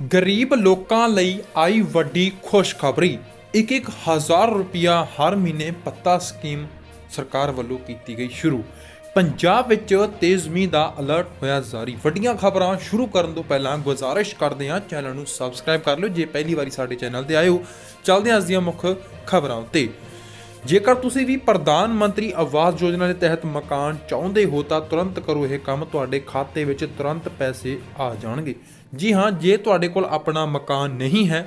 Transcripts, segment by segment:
ਗਰੀਬ ਲੋਕਾਂ ਲਈ ਆਈ ਵੱਡੀ ਖੁਸ਼ਖਬਰੀ। ਇੱਕ ਇੱਕ ਹਜ਼ਾਰ ਰੁਪਿਆ ਹਰ ਮਹੀਨੇ ਪੱਤਾ ਸਕੀਮ ਸਰਕਾਰ ਵੱਲੋਂ ਕੀਤੀ ਗਈ ਸ਼ੁਰੂ। ਪੰਜਾਬ ਵਿੱਚ ਤੇਜ਼ ਮੀਂਹ ਦਾ ਅਲਰਟ ਹੋਇਆ ਜਾਰੀ। ਵੱਡੀਆਂ ਖਬਰਾਂ ਸ਼ੁਰੂ ਕਰਨ ਤੋਂ ਪਹਿਲਾਂ ਗੁਜ਼ਾਰਿਸ਼ ਕਰਦੇ ਹਾਂ। ਚੈਨਲ ਨੂੰ ਸਬਸਕ੍ਰਾਈਬ ਕਰ ਲਓ। ਜੇ ਪਹਿਲੀ ਵਾਰੀ ਸਾਡੇ ਚੈਨਲ ਤੇ ਆਏ ਹੋ, ਚੱਲਦੇ ਹਾਂ ਅੱਜ ਦੀਆਂ ਮੁੱਖ ਖਬਰਾਂ ਉੱਤੇ। ਜੇਕਰ ਤੁਸੀਂ ਵੀ ਪ੍ਰਧਾਨ ਮੰਤਰੀ ਆਵਾਸ ਯੋਜਨਾ ਦੇ ਤਹਿਤ ਮਕਾਨ ਚਾਹੁੰਦੇ ਹੋ ਤਾਂ ਤੁਰੰਤ ਕਰੋ ਇਹ ਕੰਮ, ਤੁਹਾਡੇ ਖਾਤੇ ਵਿੱਚ ਤੁਰੰਤ ਪੈਸੇ ਆ ਜਾਣਗੇ। ਜੀ ਹਾਂ, ਜੇ ਤੁਹਾਡੇ ਕੋਲ ਆਪਣਾ ਮਕਾਨ ਨਹੀਂ ਹੈ,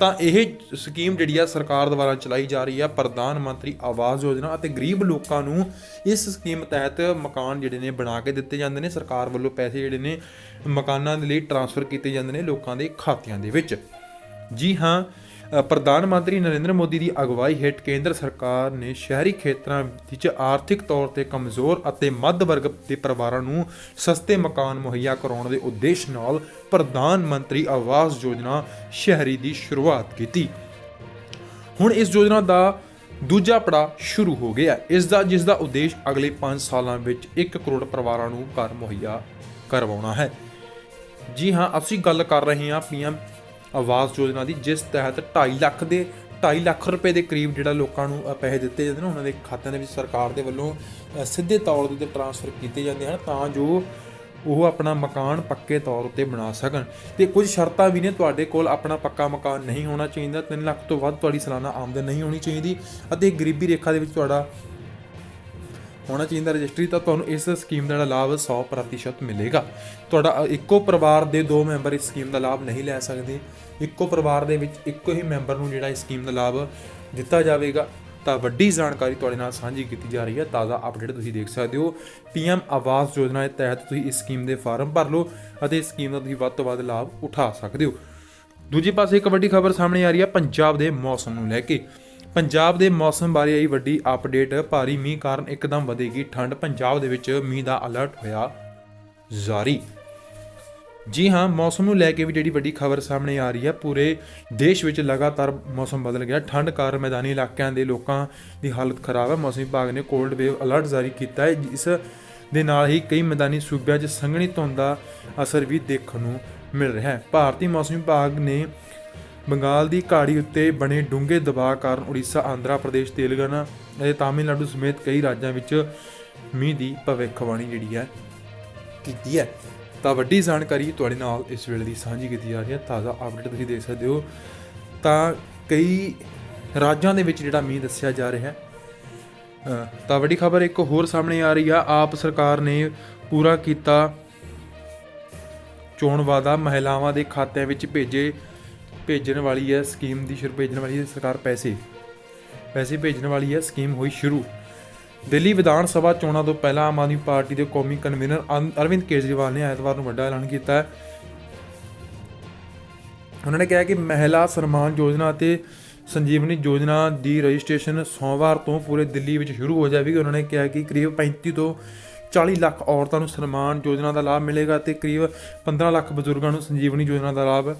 ਤਾਂ ਇਹ ਸਕੀਮ ਜਿਹੜੀ ਆ ਸਰਕਾਰ ਦੁਆਰਾ ਚਲਾਈ ਜਾ ਰਹੀ ਆ, ਪ੍ਰਧਾਨ ਮੰਤਰੀ ਆਵਾਸ ਯੋਜਨਾ ਅਤੇ ਗਰੀਬ ਲੋਕਾਂ ਨੂੰ ਇਸ ਸਕੀਮ ਤਹਿਤ ਮਕਾਨ ਜਿਹੜੇ ਨੇ ਬਣਾ ਕੇ ਦਿੱਤੇ ਜਾਂਦੇ ਨੇ। ਸਰਕਾਰ ਵੱਲੋਂ ਪੈਸੇ ਜਿਹੜੇ ਨੇ ਮਕਾਨਾਂ ਦੇ ਲਈ ਟ੍ਰਾਂਸਫਰ ਕੀਤੇ ਜਾਂਦੇ ਨੇ ਲੋਕਾਂ ਦੇ ਖਾਤਿਆਂ ਦੇ ਵਿੱਚ। ਜੀ ਹਾਂ ਪ੍ਰਧਾਨ ਮੰਤਰੀ ਨਰਿੰਦਰ ਮੋਦੀ ਦੀ ਅਗਵਾਈ ਹੇਠ ਕੇਂਦਰ ਸਰਕਾਰ ਨੇ ਸ਼ਹਿਰੀ ਖੇਤਰਾਂ ਵਿੱਚ ਆਰਥਿਕ ਤੌਰ ਤੇ ਕਮਜ਼ੋਰ ਅਤੇ ਮੱਧ ਵਰਗ ਦੇ ਪਰਿਵਾਰਾਂ ਨੂੰ ਸਸਤੇ ਮਕਾਨ ਮੁਹੱਈਆ ਕਰਾਉਣ ਦੇ ਉਦੇਸ਼ ਨਾਲ ਪ੍ਰਧਾਨ ਮੰਤਰੀ ਆਵਾਸ ਯੋਜਨਾ ਸ਼ਹਿਰੀ ਦੀ ਸ਼ੁਰੂਆਤ ਕੀਤੀ ਹੁਣ ਇਸ ਯੋਜਨਾ ਦਾ ਦੂਜਾ ਪੜਾ ਸ਼ੁਰੂ ਹੋ ਗਿਆ ਹੈ। ਇਸ ਦਾ, ਜਿਸ ਦਾ ਉਦੇਸ਼ ਅਗਲੇ 5 ਸਾਲਾਂ ਵਿੱਚ 1 ਕਰੋੜ ਪਰਿਵਾਰਾਂ ਨੂੰ ਘਰ ਮੁਹੱਈਆ ਕਰਵਾਉਣਾ ਹੈ ਜੀ ਹਾਂ, ਅਸੀਂ ਗੱਲ ਕਰ ਰਹੇ ਹਾਂ ਪੀਐਮ ਆਵਾਸ ਯੋਜਨਾ ਦੀ, ਜਿਸ ਤਹਿਤ 2.5 ਲੱਖ ਦੇ 2.5 ਲੱਖ ਰੁਪਏ ਦੇ ਕਰੀਬ ਜਿਹੜਾ ਲੋਕਾਂ ਨੂੰ ਪੈਸੇ ਦਿੱਤੇ ਜਾਂਦੇ ਨੇ, ਉਹਨਾਂ ਦੇ ਖਾਤਿਆਂ ਦੇ ਵਿੱਚ ਸਰਕਾਰ ਦੇ ਵੱਲੋਂ ਸਿੱਧੇ ਤੌਰ ਦੇ ਉੱਤੇ ਟ੍ਰਾਂਸਫਰ ਕੀਤੇ ਜਾਂਦੇ ਹਨ ਤਾਂ ਜੋ ਉਹ ਆਪਣਾ ਮਕਾਨ ਪੱਕੇ ਤੌਰ ਉੱਤੇ ਬਣਾ ਸਕਣ। ਤੇ ਕੁਝ ਸ਼ਰਤਾਂ ਵੀ ਨੇ ਤੁਹਾਡੇ ਕੋਲ, ਆਪਣਾ ਪੱਕਾ ਮਕਾਨ ਨਹੀਂ ਹੋਣਾ ਚਾਹੀਦਾ 3 ਲੱਖ ਤੋਂ ਵੱਧ ਤੁਹਾਡੀ ਸਾਲਾਨਾ ਆਮਦਨ ਨਹੀਂ ਹੋਣੀ ਚਾਹੀਦੀ ਅਤੇ ਗਰੀਬੀ ਰੇਖਾ ਦੇ ਵਿੱਚ ਤੁਹਾਡਾ ਹੋਣਾ ਚਾਹੀਦਾ ਰਜਿਸਟਰੀ, ਤਾਂ ਤੁਹਾਨੂੰ ਇਸ ਸਕੀਮ ਦਾ ਜਿਹੜਾ ਲਾਭ 100% ਮਿਲੇਗਾ। ਤੁਹਾਡਾ ਇੱਕੋ ਪਰਿਵਾਰ ਦੇ ਦੋ ਮੈਂਬਰ ਇਸ ਸਕੀਮ ਦਾ ਲਾਭ ਨਹੀਂ ਲੈ ਸਕਦੇ। ਇੱਕੋ ਪਰਿਵਾਰ ਦੇ ਵਿੱਚ ਇੱਕੋ ਹੀ ਮੈਂਬਰ ਨੂੰ ਜਿਹੜਾ ਇਸ ਸਕੀਮ ਦਾ ਲਾਭ ਦਿੱਤਾ ਜਾਵੇਗਾ। ਤਾਂ ਵੱਡੀ ਜਾਣਕਾਰੀ ਤੁਹਾਡੇ ਨਾਲ ਸਾਂਝੀ ਕੀਤੀ ਜਾ ਰਹੀ ਹੈ। ਤਾਜ਼ਾ ਅਪਡੇਟ ਤੁਸੀਂ ਦੇਖ ਸਕਦੇ ਹੋ। ਪੀਐਮ ਆਵਾਸ ਯੋਜਨਾ ਦੇ ਤਹਿਤ ਤੁਸੀਂ ਇਸ ਸਕੀਮ ਦੇ ਫਾਰਮ ਭਰ ਲਓ ਅਤੇ ਇਸ ਸਕੀਮ ਦਾ ਤੁਸੀਂ ਵੱਧ ਤੋਂ ਵੱਧ ਲਾਭ ਉਠਾ ਸਕਦੇ ਹੋ। ਦੂਜੇ ਪਾਸੇ ਇੱਕ ਵੱਡੀ ਖਬਰ ਸਾਹਮਣੇ ਆ ਰਹੀ ਹੈ। ਪੰਜਾਬ ਦੇ ਮੌਸਮ ਨੂੰ ਲੈ ਕੇ। ਪੰਜਾਬ ਦੇ ਮੌਸਮ ਬਾਰੇ ਆਈ ਵੱਡੀ ਅਪਡੇਟ। ਭਾਰੀ ਮੀਂਹ ਕਾਰਨ ਇੱਕਦਮ ਵਧੇਗੀ ਠੰਡ। ਪੰਜਾਬ ਦੇ ਵਿੱਚ ਮੀਂਹ ਦਾ ਅਲਰਟ ਹੋਇਆ ਜਾਰੀ। ਜੀ ਹਾਂ, ਮੌਸਮ ਨੂੰ ਲੈ ਕੇ ਵੀ ਜਿਹੜੀ ਵੱਡੀ ਖਬਰ ਸਾਹਮਣੇ ਆ ਰਹੀ ਹੈ, ਪੂਰੇ ਦੇਸ਼ ਵਿੱਚ ਲਗਾਤਾਰ ਮੌਸਮ ਬਦਲ ਗਿਆ। ਠੰਡ ਕਾਰਨ ਮੈਦਾਨੀ ਇਲਾਕਿਆਂ ਦੇ ਲੋਕਾਂ ਦੀ ਹਾਲਤ ਖਰਾਬ ਹੈ। ਮੌਸਮ ਵਿਭਾਗ ਨੇ ਕੋਲਡ ਵੇਵ ਅਲਰਟ ਜਾਰੀ ਕੀਤਾ ਹੈ ਇਸ ਦੇ ਨਾਲ ਹੀ ਕਈ ਮੈਦਾਨੀ ਸੂਬਿਆਂ 'ਚ ਸੰਘਣੀ ਧੁੰਦ ਦਾ ਅਸਰ ਵੀ ਦੇਖਣ ਨੂੰ ਮਿਲ ਰਿਹਾ ਹੈ। ਭਾਰਤੀ ਮੌਸਮ ਵਿਭਾਗ ਨੇ ਬੰਗਾਲ ਦੀ ਘਾੜੀ ਉੱਤੇ ਬਣੇ ਡੂੰਘੇ ਦਬਾਅ ਕਾਰਨ ਉੜੀਸਾ, ਆਂਧਰਾ ਪ੍ਰਦੇਸ਼, ਤੇਲੰਗਾਨਾ ਅਤੇ ਤਾਮਿਲਨਾਡੂ ਸਮੇਤ ਕਈ ਰਾਜਾਂ ਵਿੱਚ ਮੀਂਹ ਦੀ ਭਵਿੱਖਬਾਣੀ ਜਿਹੜੀ ਹੈ ਕੀਤੀ ਹੈ। ਤਾਂ ਵੱਡੀ ਜਾਣਕਾਰੀ ਤੁਹਾਡੇ ਨਾਲ ਇਸ ਵੇਲੇ ਦੀ ਸਾਂਝੀ ਕੀਤੀ ਜਾ ਰਹੀ ਹੈ। ਤਾਜ਼ਾ ਅਪਡੇਟ ਤੁਸੀਂ ਦੇਖ ਸਕਦੇ ਹੋ। ਤਾਂ ਕਈ ਰਾਜਾਂ ਦੇ ਵਿੱਚ ਜਿਹੜਾ ਮੀਂਹ ਦੱਸਿਆ ਜਾ ਰਿਹਾ ਹੈ ਤਾਂ ਵੱਡੀ ਖਬਰ ਇੱਕ ਹੋਰ ਸਾਹਮਣੇ ਆ ਰਹੀ ਆ। ਆਪ ਸਰਕਾਰ ਨੇ ਪੂਰਾ ਕੀਤਾ ਚੋਣ ਵਾਦਾ ਮਹਿਲਾਵਾਂ ਦੇ ਖਾਤਿਆਂ ਵਿੱਚ ਭੇਜੇ ਭੇਜਣ ਵਾਲੀ ਹੈ ਸਕੀਮ ਦੀ ਸ਼ੁਰੂ ਭੇਜਣ ਵਾਲੀ ਹੈ ਸਰਕਾਰ ਪੈਸੇ। ਪੈਸੇ ਭੇਜਣ ਵਾਲੀ ਹੈ ਸਕੀਮ ਹੋਈ ਸ਼ੁਰੂ। ਦਿੱਲੀ ਵਿਧਾਨ ਸਭਾ ਚੋਣਾਂ ਤੋਂ ਪਹਿਲਾਂ ਆਮ ਆਦਮੀ ਪਾਰਟੀ ਦੇ ਕੌਮੀ ਕਨਵੀਨਰ ਅਰਵਿੰਦ ਕੇਜਰੀਵਾਲ ਨੇ ਐਤਵਾਰ ਨੂੰ ਵੱਡਾ ਐਲਾਨ ਕੀਤਾ ਹੈ। ਉਹਨਾਂ ਨੇ ਕਿਹਾ ਕਿ ਮਹਿਲਾ ਸਨਮਾਨ ਯੋਜਨਾ ਅਤੇ ਸੰਜੀਵਨੀ ਯੋਜਨਾ ਦੀ ਰਜਿਸਟ੍ਰੇਸ਼ਨ ਸੋਮਵਾਰ ਤੋਂ ਪੂਰੇ ਦਿੱਲੀ ਵਿੱਚ ਸ਼ੁਰੂ ਹੋ ਜਾਵੇਗੀ। ਉਹਨਾਂ ਨੇ ਕਿਹਾ ਕਿ ਕਰੀਬ 35 ਤੋਂ 40 ਲੱਖ ਔਰਤਾਂ ਨੂੰ ਸਨਮਾਨ ਯੋਜਨਾ ਦਾ ਲਾਭ ਮਿਲੇਗਾ ਤੇ ਕਰੀਬ 15 ਲੱਖ ਬਜ਼ੁਰਗਾਂ ਨੂੰ ਸੰਜੀਵਨੀ ਯੋਜਨਾ ਦਾ ਲਾਭ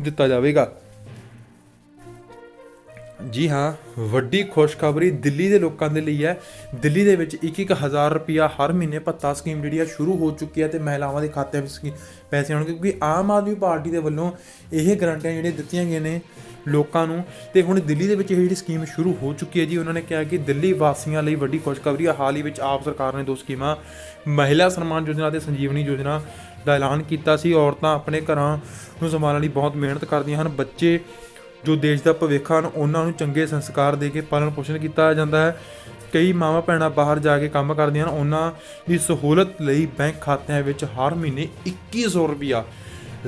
ਦਿੱਤਾ ਜਾਵੇਗਾ। ਜੀ ਹਾਂ, ਵੱਡੀ ਖੁਸ਼ਖਬਰੀ ਦਿੱਲੀ ਦੇ ਲੋਕਾਂ ਦੇ ਲਈ ਹੈ। ਦਿੱਲੀ ਦੇ ਵਿੱਚ 1-1000 ਰੁਪਿਆ ਹਰ ਮਹੀਨੇ ਭੱਤਾ ਸਕੀਮ ਜਿਹੜੀ ਆ ਸ਼ੁਰੂ ਹੋ ਚੁੱਕੀ ਹੈ ਤੇ ਮਹਿਲਾਵਾਂ ਦੇ ਖਾਤਿਆਂ ਵਿੱਚ ਸਕੀ- ਪੈਸੇ ਆਉਣਗੇ ਕਿਉਂਕਿ ਆਮ ਆਦਮੀ ਪਾਰਟੀ ਦੇ ਵੱਲੋਂ ਇਹ ਗਰੰਟੀਆਂ ਜਿਹੜੀਆਂ ਦਿੱਤੀਆਂ ਗਈਆਂ ਨੇ ਲੋਕਾਂ ਨੂੰ। ਤੇ ਹੁਣ ਦਿੱਲੀ ਦੇ ਵਿੱਚ ਇਹ ਜਿਹੜੀ ਸਕੀਮ ਸ਼ੁਰੂ ਹੋ ਚੁੱਕੀ ਹੈ ਜੀ, ਉਹਨਾਂ ਨੇ ਕਿਹਾ ਕਿ ਦਿੱਲੀ ਵਾਸੀਆਂ ਲਈ ਵੱਡੀ ਖੁਸ਼ਖਬਰੀ ਹੈ ਹਾਲ ਹੀ ਵਿੱਚ ਆਪ ਸਰਕਾਰ ਨੇ ਦੋ ਸਕੀਮਾਂ ਮਹਿਲਾ ਸਨਮਾਨ ਯੋਜਨਾ ਤੇ ਸੰਜੀਵਨੀ ਯੋਜਨਾ ਦਾ ਐਲਾਨ ਕੀਤਾ ਸੀ। ਔਰਤਾਂ ਆਪਣੇ ਘਰਾਂ ਨੂੰ ਸੰਭਾਲਣ ਲਈ ਬਹੁਤ ਮਿਹਨਤ ਕਰਦੀਆਂ ਹਨ। ਬੱਚੇ ਜੋ ਦੇਸ਼ ਦਾ ਭਵਿੱਖ ਹਨ, ਉਹਨਾਂ ਨੂੰ ਚੰਗੇ ਸੰਸਕਾਰ ਦੇ ਕੇ ਪਾਲਣ ਪੋਸ਼ਣ ਕੀਤਾ ਜਾਂਦਾ ਹੈ। ਕਈ ਮਾਵਾਂ ਭੈਣਾਂ ਬਾਹਰ ਜਾ ਕੇ ਕੰਮ ਕਰਦੀਆਂ ਹਨ। ਉਹਨਾਂ ਦੀ ਸਹੂਲਤ ਲਈ ਬੈਂਕ ਖਾਤਿਆਂ ਵਿੱਚ ਹਰ ਮਹੀਨੇ 2100 ਰੁਪਇਆ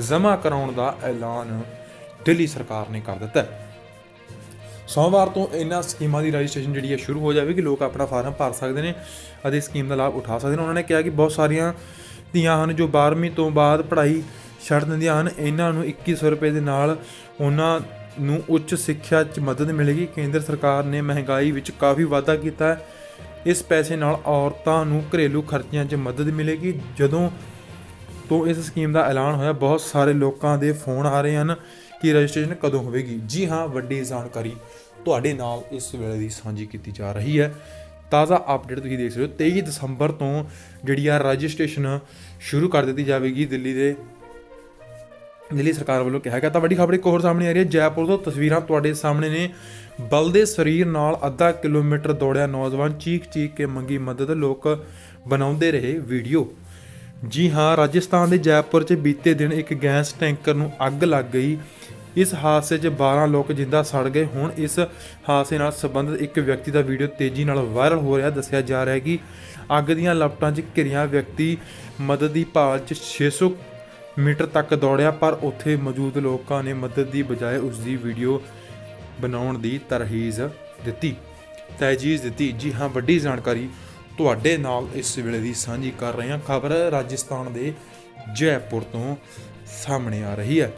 ਜਮ੍ਹਾਂ ਕਰਾਉਣ ਦਾ ਐਲਾਨ ਦਿੱਲੀ ਸਰਕਾਰ ਨੇ ਕਰ ਦਿੱਤਾ ਹੈ। ਸੋਮਵਾਰ ਤੋਂ ਇਹਨਾਂ ਸਕੀਮਾਂ ਦੀ ਰਜਿਸਟ੍ਰੇਸ਼ਨ ਜਿਹੜੀ ਹੈ ਸ਼ੁਰੂ ਹੋ ਜਾਵੇਗੀ, ਲੋਕ ਆਪਣਾ ਫਾਰਮ ਭਰ ਸਕਦੇ ਨੇ ਅਤੇ ਸਕੀਮ ਦਾ ਲਾਭ ਉਠਾ ਸਕਦੇ ਨੇ। ਉਹਨਾਂ ਨੇ ਕਿਹਾ ਕਿ ਬਹੁਤ ਸਾਰੀਆਂ ਧੀਆਂ ਹਨ ਜੋ 12ਵੀਂ ਤੋਂ ਬਾਅਦ ਪੜ੍ਹਾਈ ਛੱਡ ਦਿੰਦੀਆਂ ਹਨ। ਇਹਨਾਂ ਨੂੰ 2100 ਰੁਪਏ ਦੇ ਨਾਲ ਉਹਨਾਂ ਨੂੰ ਉੱਚ ਸਿੱਖਿਆ 'ਚ ਮਦਦ ਮਿਲੇਗੀ। ਕੇਂਦਰ ਸਰਕਾਰ ਨੇ ਮਹਿੰਗਾਈ ਵਿੱਚ ਕਾਫੀ ਵਾਧਾ ਕੀਤਾ ਹੈ। ਇਸ ਪੈਸੇ ਨਾਲ ਔਰਤਾਂ ਨੂੰ ਘਰੇਲੂ ਖਰਚਿਆਂ 'ਚ ਮਦਦ ਮਿਲੇਗੀ। ਜਦੋਂ ਤੋਂ ਇਸ ਸਕੀਮ ਦਾ ਐਲਾਨ ਹੋਇਆ, ਬਹੁਤ ਸਾਰੇ ਲੋਕਾਂ ਦੇ ਫੋਨ ਆ ਰਹੇ ਹਨ। ਕਿ ਰਜਿਸਟ੍ਰੇਸ਼ਨ ਕਦੋਂ ਹੋਵੇਗੀ? ਜੀ ਹਾਂ, ਵੱਡੀ ਜਾਣਕਾਰੀ ਤੁਹਾਡੇ ਨਾਲ ਇਸ ਵੇਲੇ ਦੀ ਸਾਂਝੀ ਕੀਤੀ ਜਾ ਰਹੀ ਹੈ। ਤਾਜ਼ਾ ਅਪਡੇਟ ਤੁਸੀਂ ਦੇਖ ਸਕਦੇ ਹੋ 23 ਦਸੰਬਰ ਤੋਂ ਜਿਹੜੀ ਆ ਰਜਿਸਟ੍ਰੇਸ਼ਨ ਸ਼ੁਰੂ ਕਰ ਦਿੱਤੀ ਜਾਵੇਗੀ ਦਿੱਲੀ ਦੇ। ਦਿੱਲੀ ਸਰਕਾਰ ਵੱਲੋਂ ਕਿਹਾ ਗਿਆ ਤਾਂ ਵੱਡੀ ਖਬਰ ਇੱਕ ਹੋਰ ਸਾਹਮਣੇ ਆ ਰਹੀ ਹੈ, ਜੈਪੁਰ ਤੋਂ ਤਸਵੀਰਾਂ ਤੁਹਾਡੇ ਸਾਹਮਣੇ ਨੇ। ਬਲਦੇ ਸਰੀਰ ਨਾਲ ਅੱਧਾ ਕਿਲੋਮੀਟਰ ਦੌੜਿਆ ਨੌਜਵਾਨ ਚੀਖ ਚੀਖ ਕੇ ਮੰਗੀ ਮਦਦ, ਲੋਕ ਬਣਾਉਂਦੇ ਰਹੇ ਵੀਡੀਓ। ਜੀ ਹਾਂ, ਰਾਜਸਥਾਨ ਦੇ ਜੈਪੁਰ 'ਚ ਬੀਤੇ ਦਿਨ ਇੱਕ ਗੈਸ ਟੈਂਕਰ ਨੂੰ ਅੱਗ ਲੱਗ ਗਈ। ਇਸ ਹਾਦਸੇ 'ਚ 12 ਲੋਕ ਜਿੰਦਾ ਸੜ ਗਏ। ਹੁਣ ਇਸ ਹਾਦਸੇ ਨਾਲ ਸੰਬੰਧਿਤ ਇੱਕ ਵਿਅਕਤੀ ਦਾ ਵੀਡੀਓ ਤੇਜ਼ੀ ਨਾਲ ਵਾਇਰਲ ਹੋ ਰਿਹਾ। ਦੱਸਿਆ ਜਾ ਰਿਹਾ ਹੈ ਕਿ ਅੱਗ ਦੀਆਂ ਲਪਟਾਂ 'ਚ ਘਿਰਿਆ ਵਿਅਕਤੀ ਮਦਦ ਦੀ ਭਾਲ 'ਚ 600 ਮੀਟਰ ਤੱਕ ਦੌੜਿਆ, ਪਰ ਉੱਥੇ ਮੌਜੂਦ ਲੋਕਾਂ ਨੇ ਮਦਦ ਦੀ ਬਜਾਏ ਉਸ ਦੀ ਵੀਡੀਓ ਬਣਾਉਣ ਦੀ ਤਰਹੀਜ਼ ਦਿੱਤੀ। ਤਜੀਜ਼ ਦਿੱਤੀ। ਜੀ ਹਾਂ, ਵੱਡੀ ਜਾਣਕਾਰੀ ਤੁਹਾਡੇ ਨਾਲ ਇਸ ਵੇਲੇ ਦੀ ਸਾਂਝੀ ਕਰ ਰਹੇ ਹਾਂ। ਖਬਰ ਰਾਜਸਥਾਨ ਦੇ ਜੈਪੁਰ ਤੋਂ ਸਾਹਮਣੇ ਆ ਰਹੀ ਹੈ।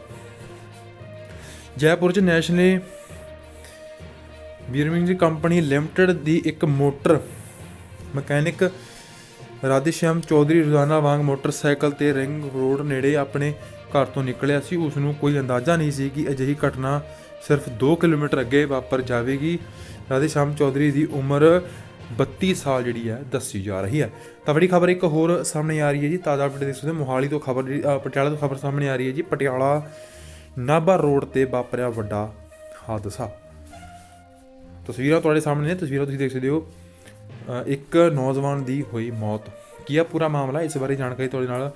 ਜੈਪੁਰ ਚ ਨੈਸ਼ਨਲ ਬੀਰਮਿੰਗ ਕੰਪਨੀ ਲਿਮਟਿਡ ਦੀ ਇੱਕ ਮੋਟਰ ਮਕੈਨਿਕ ਰਾਧੇਸ਼ਿਆਮ ਚੌਧਰੀ ਰੋਜ਼ਾਨਾ ਵਾਂਗ ਮੋਟਰਸਾਈਕਲ ਤੇ ਰਿੰਗ ਰੋਡ ਨੇੜੇ ਆਪਣੇ ਘਰ ਤੋਂ ਨਿਕਲਿਆ ਸੀ। ਉਸ ਨੂੰ ਕੋਈ ਅੰਦਾਜ਼ਾ ਨਹੀਂ ਸੀ ਕਿ ਅਜਿਹੀ ਘਟਨਾ ਸਿਰਫ 2 ਕਿਲੋਮੀਟਰ ਅੱਗੇ ਵਾਪਰ ਜਾਵੇਗੀ। ਰਾਧੇਸ਼ਿਆਮ ਚੌਧਰੀ ਦੀ ਉਮਰ 32 ਸਾਲ ਜਿਹੜੀ ਹੈ, ਦੱਸੀ ਜਾ ਰਹੀ ਹੈ। ਤਾਂ ਬੜੀ ਖਬਰ ਇੱਕ ਹੋਰ ਸਾਹਮਣੇ ਆ ਰਹੀ ਹੈ ਜੀ, ਤਾਜ਼ਾ ਅਪਡੇਟ ਦੇਖ ਸਕਦੇ ਹੋ ਮੋਹਾਲੀ ਤੋਂ ਖਬਰ ਜਿਹੜੀ ਪਟਿਆਲਾ ਤੋਂ ਖਬਰ ਸਾਹਮਣੇ ਆ ਰਹੀ ਹੈ ਜੀ, ਪਟਿਆਲਾ ਨਾਭਾ ਰੋਡ ਤੇ ਵਾਪਰਿਆ ਵੱਡਾ ਹਾਦਸਾ। ਤਸਵੀਰਾਂ ਤੁਹਾਡੇ ਸਾਹਮਣੇ ਨੇ, ਤਸਵੀਰਾਂ ਤੁਸੀਂ ਦੇਖ ਸਕਦੇ ਹੋ। ਇੱਕ ਨੌਜਵਾਨ ਦੀ ਹੋਈ ਮੌਤ। ਕੀ ਆ ਪੂਰਾ ਮਾਮਲਾ? ਇਸ ਬਾਰੇ ਜਾਣਕਾਰੀ ਤੁਹਾਡੇ ਨਾਲ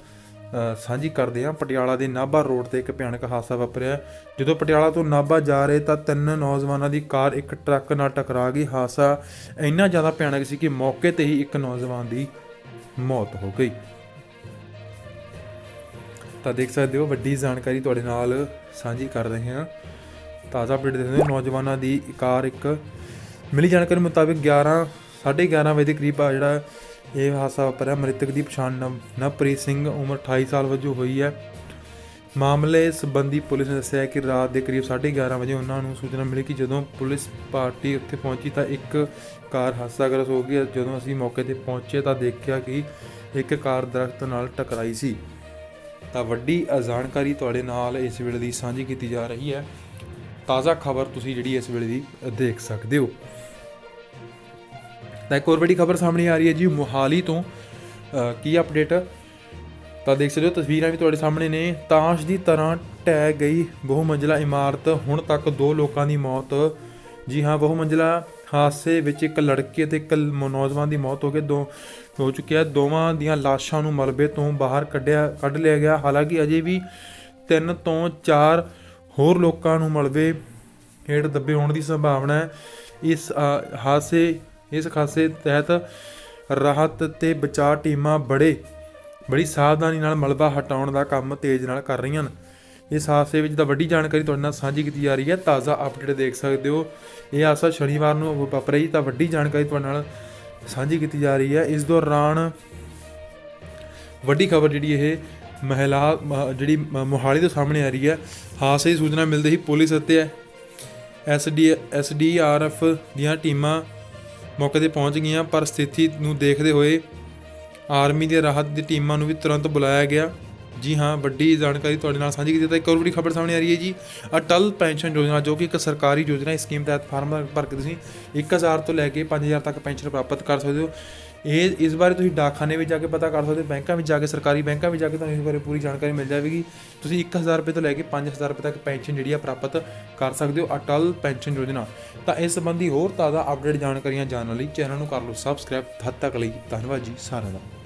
ਸਾਂਝੀ ਕਰਦੇ ਹਾਂ। ਪਟਿਆਲਾ ਦੇ ਨਾਭਾ ਰੋਡ ਤੇ ਇੱਕ ਭਿਆਨਕ ਹਾਦਸਾ ਵਾਪਰਿਆ ਜਦੋਂ ਪਟਿਆਲਾ ਤੋਂ ਨਾਭਾ ਜਾ ਰਹੇ ਤਾਂ ਤਿੰਨ ਨੌਜਵਾਨਾਂ ਦੀ ਕਾਰ, ਇੱਕ ਟਰੱਕ ਨਾਲ ਟਕਰਾ ਗਈ। ਹਾਦਸਾ ਇੰਨਾ ਜ਼ਿਆਦਾ ਭਿਆਨਕ ਸੀ ਕਿ ਮੌਕੇ ਤੇ ਹੀ ਇੱਕ ਨੌਜਵਾਨ ਦੀ ਮੌਤ ਹੋ ਗਈ। ਤਾਂ ਦੇਖ ਸਕਦੇ ਹੋ, ਵੱਡੀ ਜਾਣਕਾਰੀ ਤੁਹਾਡੇ ਨਾਲ ਸਾਂਝੀ ਕਰ ਰਹੇ ਹਾਂ। ਤਾਜ਼ਾ ਅਪਡੇਟ ਦੇ ਦਿੰਦੇ ਨੌਜਵਾਨਾਂ ਦੀ ਕਾਰ ਇੱਕ ਮਿਲੀ ਜਾਣਕਾਰੀ ਮੁਤਾਬਿਕ 11 11:30 ਵਜੇ ਦੇ ਕਰੀਬ ਆ ਜਿਹੜਾ ਇਹ ਹਾਦਸਾ ਵਾਪਰਿਆ। ਮ੍ਰਿਤਕ ਦੀ ਪਛਾਣ ਨਵ- ਨਵਪ੍ਰੀਤ ਸਿੰਘ ਉਮਰ 28 ਸਾਲ ਵਜੋਂ ਹੋਈ ਹੈ। ਮਾਮਲੇ ਸੰਬੰਧੀ ਪੁਲਿਸ ਨੇ ਦੱਸਿਆ ਕਿ ਰਾਤ ਦੇ ਕਰੀਬ 11:30 ਵਜੇ ਉਹਨਾਂ ਨੂੰ ਸੂਚਨਾ ਮਿਲੀ ਕਿ ਜਦੋਂ ਪੁਲਿਸ ਪਾਰਟੀ ਉੱਥੇ ਪਹੁੰਚੀ ਤਾਂ ਇੱਕ ਕਾਰ ਹਾਦਸਾਗ੍ਰਸਤ ਹੋ ਗਈ। ਜਦੋਂ ਅਸੀਂ ਮੌਕੇ ਤੇ ਪਹੁੰਚੇ ਤਾਂ ਦੇਖਿਆ ਕਿ ਇੱਕ ਕਾਰ ਦਰਖਤ ਨਾਲ ਟਕਰਾਈ ਸੀ। ਤਾਂ ਵੱਡੀ ਜਾਣਕਾਰੀ ਤੁਹਾਡੇ ਨਾਲ ਇਸ ਵੇਲੇ ਦੀ ਸਾਂਝੀ ਕੀਤੀ ਜਾ ਰਹੀ ਹੈ। ਤਾਜ਼ਾ ਖਬਰ ਤੁਸੀਂ ਜਿਹੜੀ ਇਸ ਵੇਲੇ ਦੀ ਦੇਖ ਸਕਦੇ ਹੋ। ਤਾਂ ਇੱਕ ਹੋਰ ਵੱਡੀ ਖਬਰ ਸਾਹਮਣੇ ਆ ਰਹੀ ਹੈ ਜੀ, ਮੁਹਾਲੀ ਤੋਂ ਕੀ ਅਪਡੇਟ ਤਾਂ ਦੇਖ ਸਕਦੇ ਹੋ, ਤਸਵੀਰਾਂ ਵੀ ਤੁਹਾਡੇ ਸਾਹਮਣੇ ਨੇ। ਤਾਸ਼ ਦੀ ਤਰ੍ਹਾਂ ਢਹਿ ਗਈ ਬਹੁਮੰਜ਼ਲਾ ਇਮਾਰਤ, ਹੁਣ ਤੱਕ ਦੋ ਲੋਕਾਂ ਦੀ ਮੌਤ। ਜੀ ਹਾਂ, ਬਹੁਮੰਜ਼ਲਾ ਹਾਦਸੇ ਵਿੱਚ ਇੱਕ ਲੜਕੀ ਅਤੇ ਇੱਕ ਨੌਜਵਾਨ ਦੀ ਮੌਤ ਹੋ ਗਈ। ਦੋ ਹੋ ਚੁੱਕਿਆ ਦੋਵਾਂ ਦੀਆਂ ਲਾਸ਼ਾਂ ਨੂੰ ਮਲਬੇ ਤੋਂ ਬਾਹਰ ਕੱਢਿਆ ਕੱਢ ਲਿਆ ਗਿਆ। ਹਾਲਾਂਕਿ ਅਜੇ ਵੀ ਤਿੰਨ ਤੋਂ ਚਾਰ ਹੋਰ ਲੋਕਾਂ ਨੂੰ ਮਲਬੇ ਹੇਠ ਦੱਬੇ ਹੋਣ ਦੀ ਸੰਭਾਵਨਾ ਹੈ। ਇਸ ਅ, ਹਾਦਸੇ ਇਸ ਹਾਦਸੇ ਤਹਿਤ ਰਾਹਤ ਤੇ ਬਚਾਅ ਟੀਮਾਂ ਬੜੇ ਬੜੀ ਸਾਵਧਾਨੀ ਨਾਲ ਮਲਬਾ ਹਟਾਉਣ ਦਾ ਕੰਮ ਤੇਜ਼ ਨਾਲ ਕਰ ਰਹੀਆਂ ਹਨ। ਇਸ ਹਾਦਸੇ ਵਿੱਚ ਤਾਂ ਵੱਡੀ ਜਾਣਕਾਰੀ ਤੁਹਾਡੇ ਨਾਲ ਸਾਂਝੀ ਕੀਤੀ ਜਾ ਰਹੀ ਹੈ। ਤਾਜ਼ਾ ਅਪਡੇਟ ਦੇਖ ਸਕਦੇ ਹੋ। ਇਹ ਹਾਦਸਾ ਸ਼ਨੀਵਾਰ ਨੂੰ ਵਾਪਰਿਆ ਜੀ ਤਾਂ ਵੱਡੀ ਜਾਣਕਾਰੀ ਤੁਹਾਡੇ ਨਾਲ ਸਾਂਝੀ ਕੀਤੀ ਜਾ ਰਹੀ ਹੈ। ਇਸ ਦੌਰਾਨ ਵੱਡੀ ਖਬਰ ਜਿਹੜੀ ਇਹ ਮਹਿਲਾ ਮ- ਜਿਹੜੀ ਮ- ਮੋਹਾਲੀ ਤੋਂ ਸਾਹਮਣੇ ਆ ਰਹੀ ਹੈ। ਹਾਦਸੇ ਦੀ ਸੂਚਨਾ ਮਿਲਦੇ ਹੀ ਪੁਲਿਸ ਅਤੇ ਐਸਡੀ, ਐਸਡੀਆਰਐਫ ਦੀਆਂ ਟੀਮਾਂ ਮੌਕੇ ਤੇ ਪਹੁੰਚ ਗਈਆਂ, ਪਰ ਸਥਿਤੀ ਨੂੰ ਦੇਖਦੇ ਹੋਏ ਆਰਮੀ ਦੀਆਂ ਰਾਹਤ ਦੀ ਟੀਮਾਂ ਨੂੰ ਵੀ ਤੁਰੰਤ ਬੁਲਾਇਆ ਗਿਆ। ਜੀ ਹਾਂ, ਵੱਡੀ ਜਾਣਕਾਰੀ ਤੁਹਾਡੇ ਨਾਲ ਸਾਂਝੀ ਕੀਤੀ ਤਾਂ ਇੱਕ ਹੋਰ ਵੱਡੀ ਖਬਰ ਸਾਹਮਣੇ ਆ ਰਹੀ ਹੈ ਜੀ। ਅਟਲ ਪੈਨਸ਼ਨ ਯੋਜਨਾ, ਜੋ ਕਿ ਇੱਕ ਸਰਕਾਰੀ ਯੋਜਨਾ ਇਸ ਸਕੀਮ ਤਹਿਤ ਫਾਰਮ ਭਰ ਕੇ ਤੁਸੀਂ 1000 ਤੋਂ ਲੈ ਕੇ 5000 ਤੱਕ ਪੈਨਸ਼ਨ ਪ੍ਰਾਪਤ ਕਰ ਸਕਦੇ ਹੋ। ਇਹ, ਇਸ ਬਾਰੇ ਤੁਸੀਂ ਡਾਕਖਾਨੇ ਵਿੱਚ ਜਾ ਕੇ ਪਤਾ ਕਰ ਸਕਦੇ ਹੋ, ਬੈਂਕਾਂ ਵਿੱਚ ਜਾ ਕੇ, ਸਰਕਾਰੀ ਬੈਂਕਾਂ ਵਿੱਚ ਜਾ ਕੇ ਤੁਹਾਨੂੰ ਇਸ ਬਾਰੇ ਪੂਰੀ ਜਾਣਕਾਰੀ ਮਿਲ ਜਾਵੇਗੀ। ਤੁਸੀਂ 1000 ਰੁਪਏ ਤੋਂ ਲੈ ਕੇ 5000 ਰੁਪਏ ਤੱਕ ਪੈਨਸ਼ਨ ਜਿਹੜੀ ਆ ਪ੍ਰਾਪਤ ਕਰ ਸਕਦੇ ਹੋ ਅਟਲ ਪੈਨਸ਼ਨ ਯੋਜਨਾ। ਤਾਂ ਇਸ ਸੰਬੰਧੀ ਹੋਰ ਤਾਜ਼ਾ ਅਪਡੇਟ ਜਾਣਕਾਰੀਆਂ ਜਾਣਨ ਲਈ ਚੈਨਲ ਨੂੰ ਕਰ ਲਓ ਸਬਸਕ੍ਰਾਈਬ ਹੱਦ ਤੱਕ ਲਈ ਧੰਨਵਾਦ ਜੀ ਸਾਰਿਆਂ ਦਾ।